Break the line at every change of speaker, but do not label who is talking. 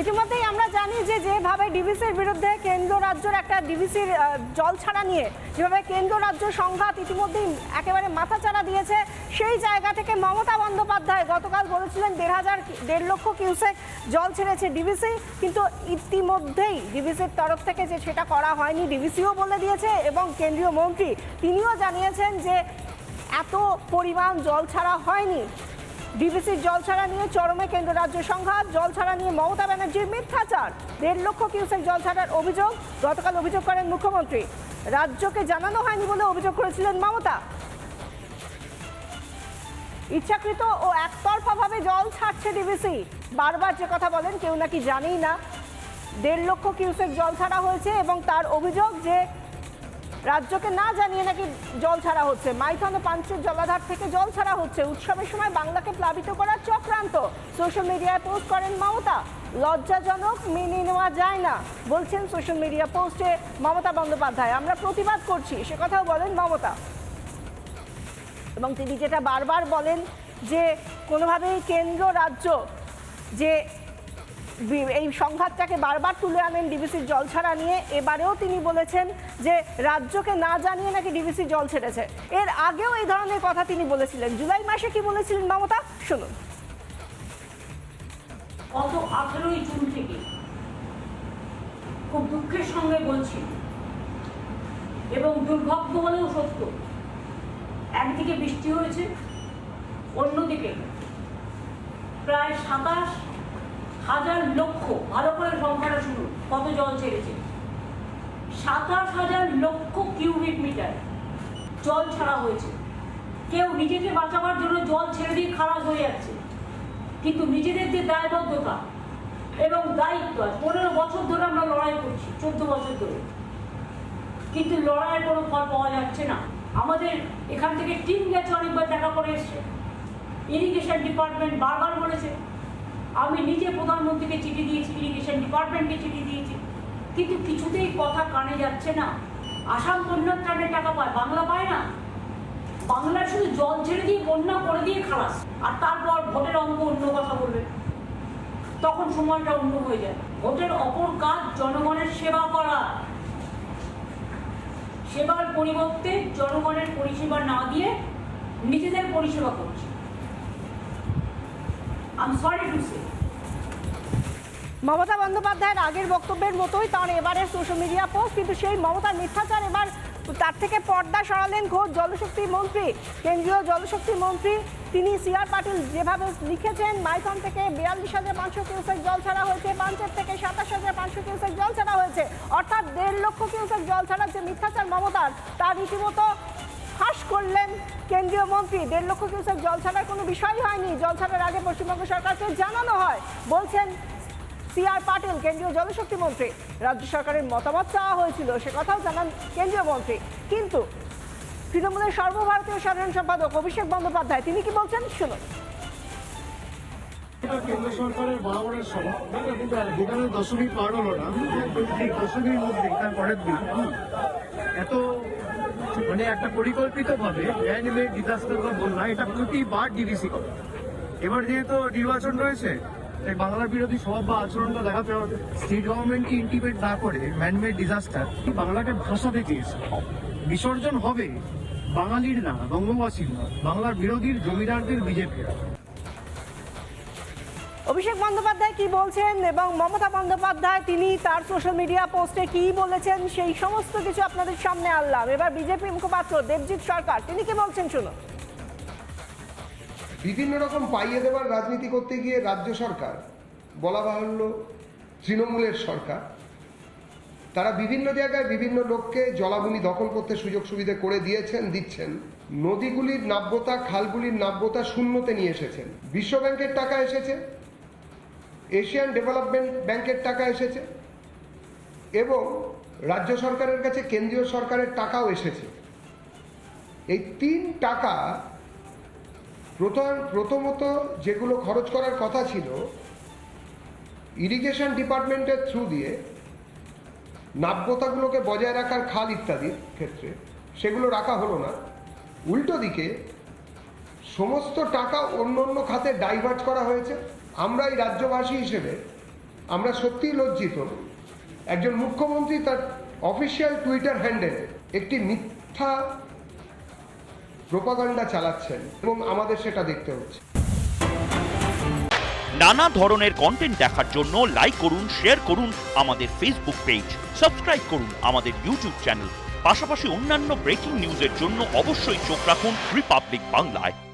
ইতিমধ্যেই আমরা জানি যে যেভাবে ডিভিসির বিরুদ্ধে কেন্দ্র রাজ্যের একটা ডিভিসির জল ছাড়া নিয়ে যেভাবে কেন্দ্র রাজ্য সংঘাত ইতিমধ্যেই একেবারে মাথাচাড়া দিয়েছে, সেই জায়গা থেকে মমতা বন্দ্যোপাধ্যায় গতকাল বলেছিলেন দেড় হাজার দেড় লক্ষ কিউসেক জল ছেড়েছে ডিভিসি কিন্তু ইতিমধ্যেই ডিভিসির তরফ থেকে যে সেটা করা হয়নি ডিভিসিও বলে দিয়েছে এবং কেন্দ্রীয় মন্ত্রী তিনিও জানিয়েছেন যে এত পরিমাণ জল ছাড়া হয়নি। ডিভিসির জল ছাড়া নিয়ে চরমে কেন্দ্র রাজ্য সংঘাত, জল ছাড়া নিয়ে মমতা ব্যানার্জির মিথ্যাচার। দেড় লক্ষ কিউসেক জল ছাড়ার অভিযোগ, গতকাল অভিযোগ করেন মুখ্যমন্ত্রী। রাজ্যকে জানানো হয়নি বলে অভিযোগ করেছিলেন মমতা। ইচ্ছাকৃত ও একতরফাভাবে জল ছাড়ছে ডিভিসি বারবার যে কথা বলেন কেউ নাকি জানেই না। দেড় লক্ষ কিউসেক জল ছাড়া হয়েছে এবং তার অভিযোগ যে রাজ্যকে না জানিয়ে নাকি জল ছাড়া হচ্ছে। মাইথন ও পাঞ্চের জলাধার থেকে জল ছাড়া হচ্ছে। উৎসবের সময় বাংলাকে প্লাবিত করার চক্রান্ত। সোশ্যাল মিডিয়ায় পোস্ট করেন মমতা। লজ্জাজনক, মেনে নেওয়া যায় না, বলছেন সোশ্যাল মিডিয়া পোস্টে মমতা বন্দ্যোপাধ্যায়। আমরা প্রতিবাদ করছি, সে কথাও বলেন মমতা। এবং তিনি যেটা বারবার বলেন যে কোনোভাবেই কেন্দ্র রাজ্য যে এই সংঘাতটাকে বারবার তুলে আনেন ডিবিসির জল ছাড়া নিয়ে। এবারেও তিনি বলেছেন যে, রাজ্যকে না জানিয়ে নাকি ডিবিসি জল ছেড়েছে। এর আগেও এই ধরনের কথা তিনি বলেছিলেন। জুলাই মাসে কি বলেছিলেন, মমতা? শুনুন।
গত আঠেরোই জুন থেকে খুব দুঃখের সঙ্গে বলছি, এবং দুর্ভাগ্য বলেও সত্য, একদিকে বৃষ্টি হয়েছে, অন্যদিকে প্রায় সাতাশ হাজার লক্ষ, ভালো করে সংখ্যাটা শুনুন, কত জল ছেড়েছে? সাতাশ হাজার লক্ষ কিউবিক মিটার জল ছাড়া হয়েছে। কেউ নিজেকে বাঁচাবার জন্য জল ছেড়ে দিয়ে খারাপ হয়ে যাচ্ছে। কিন্তু নিজেদের যে দায়বদ্ধতা এবং দায়িত্ব পনেরো বছর ধরে আমরা লড়াই করছি, চোদ্দ বছর ধরে। কিন্তু লড়াইয়ের কোনো ফল পাওয়া যাচ্ছে না। আমাদের এখান থেকে টিম গেছে অনেকবার দেখা করে এসছে। ইরিগেশন ডিপার্টমেন্ট বারবার বলেছে আমি নিজে প্রধানমন্ত্রীকে চিঠি দিয়েছি ইরিগেশন ডিপার্টমেন্টকে চিঠি দিয়েছি। কিন্তু কিছুতেই কথা কানে যাচ্ছে না। আসাম বন্যার ত্রাণের টাকা পায়, বাংলা পায় না। বাংলার শুধু জল ছেড়ে দিয়ে, বন্যা করে দিয়ে খালাস। আর তারপর ভোটের অঙ্ক অন্য কথা বলবে। তখন সময়টা অন্য হয়ে যায়। ভোটের অপর কাজ জনগণের সেবা করা। সেবার পরিবর্তে জনগণের পরিষেবা না দিয়ে নিজেদের পরিষেবা করছে।
মমতা বন্দ্যোপাধ্যায়ের আগের বক্তব্যের মতোই তার এবারের সোশ্যাল মিডিয়া পোস্ট কিন্তু সেই মমতার মিথ্যাচার এবার তার থেকে পর্দা সরালেন ঘোষ জলশক্তি মন্ত্রী, কেন্দ্রীয় জলশক্তি মন্ত্রী। তিনি সিআর পাটিল যেভাবে লিখেছেন, মাইথন থেকে বিয়াল্লিশ হাজার পাঁচশো কিউসেক জল ছাড়া হয়েছে, পাঞ্চের থেকে সাতাশ হাজার পাঁচশো কিউসেক জল ছাড়া হয়েছে, অর্থাৎ দেড় লক্ষ কিউসেক জল ছাড়ার যে মিথ্যাচার মমতার তার রীতিমতো করলেন কেন্দ্রীয় মন্ত্রী। দেড় লক্ষ কিউসেক জল ছাড়ার কোনো বিষয় হয়নি। জল ছাড়ার আগে পশ্চিমবঙ্গ সরকারকে জানানো হয়, বলছেন সি আর পাটিল, কেন্দ্রীয় জলশক্তি মন্ত্রী। রাজ্য সরকারের মতামত চাওয়া হয়েছিল, সে কথাও জানান কেন্দ্রীয় মন্ত্রী। কিন্তু তৃণমূলের সর্বভারতীয় সাধারণ সম্পাদক অভিষেক বন্দ্যোপাধ্যায়, তিনি কি বলছেন? শুনুন।
দশমী পার হলো না। দশমীর মধ্যে তার পরের দিন এত মানে একটা পরিকল্পিত ভাবে ডিজাস্টার বা বন্যা এটা প্রতিবার ডিবিসি করে। এবার যেহেতু নির্বাচন রয়েছে, তাই বাংলার বিরোধী স্বভাব বা আচরণটা দেখাতে হবে স্টেট গভর্নমেন্টকে ইন্টিমেট না করে ম্যানমেড ডিজাস্টার বাংলাকে ভাষা চেয়েছে বিসর্জন হবে বাঙালির না, বঙ্গবাসীর না, বাংলার বিরোধীর, জমিদারদের, বিজেপির।
অভিষেক বন্দ্যোপাধ্যায় কি বলছেন এবং মমতা বন্দ্যোপাধ্যায় তিনি তার সোশ্যাল মিডিয়া পোস্টে কি বলেছেন, সেই সমস্ত কিছু আপনাদের সামনে আনলাম। এবার বিজেপি মুখপাত্র দেবজিৎ সরকার, তিনি কি বলছেন শুনুন।
বিভিন্ন রকম পাইয়ে দেওয়ার রাজনীতি করতে গিয়ে রাজ্য সরকার, বলা বাহুল্য তৃণমূলের সরকার, তারা বিভিন্ন জায়গায় বিভিন্ন লোককে জলাভূমি দখল করতে সুযোগ সুবিধা করে দিয়েছেন, দিচ্ছেন। নদীগুলির নাব্যতা, খালগুলির নাব্যতা শূন্যতে নিয়ে এসেছেন। বিশ্ব ব্যাংকের টাকা এসেছে এশিয়ান ডেভেলপমেন্ট ব্যাংকের টাকা এসেছে এবং রাজ্য সরকারের কাছে কেন্দ্রীয় সরকারের টাকাও এসেছে। এই তিন টাকা প্রথম প্রথমত যেগুলো খরচ করার কথা ছিল ইরিগেশন ডিপার্টমেন্টের থ্রু দিয়ে নাব্যতাগুলোকে বজায় রাখার খাল ইত্যাদির ক্ষেত্রে সেগুলো রাখা হলো না। উল্টো দিকে সমস্ত টাকা অন্য অন্য খাতে ডাইভার্ট করা হয়েছে। আমরা এই রাজ্যবাসী হিসেবে আমরা সত্যিই লজ্জিত। একজন মুখ্যমন্ত্রী তার অফিসিয়াল টুইটার হ্যান্ডেল একটি মিথ্যা প্রোপাগান্ডা চালাচ্ছেন এবং আমাদের সেটা দেখতে হচ্ছে।
নানা ধরনের কন্টেন্ট দেখার জন্য লাইক করুন শেয়ার করুন আমাদের ফেসবুক পেজ সাবস্ক্রাইব করুন আমাদের ইউটিউব চ্যানেল পাশাপাশি অন্যান্য ব্রেকিং নিউজের জন্য অবশ্যই চোখ রাখুন রিপাবলিক বাংলায়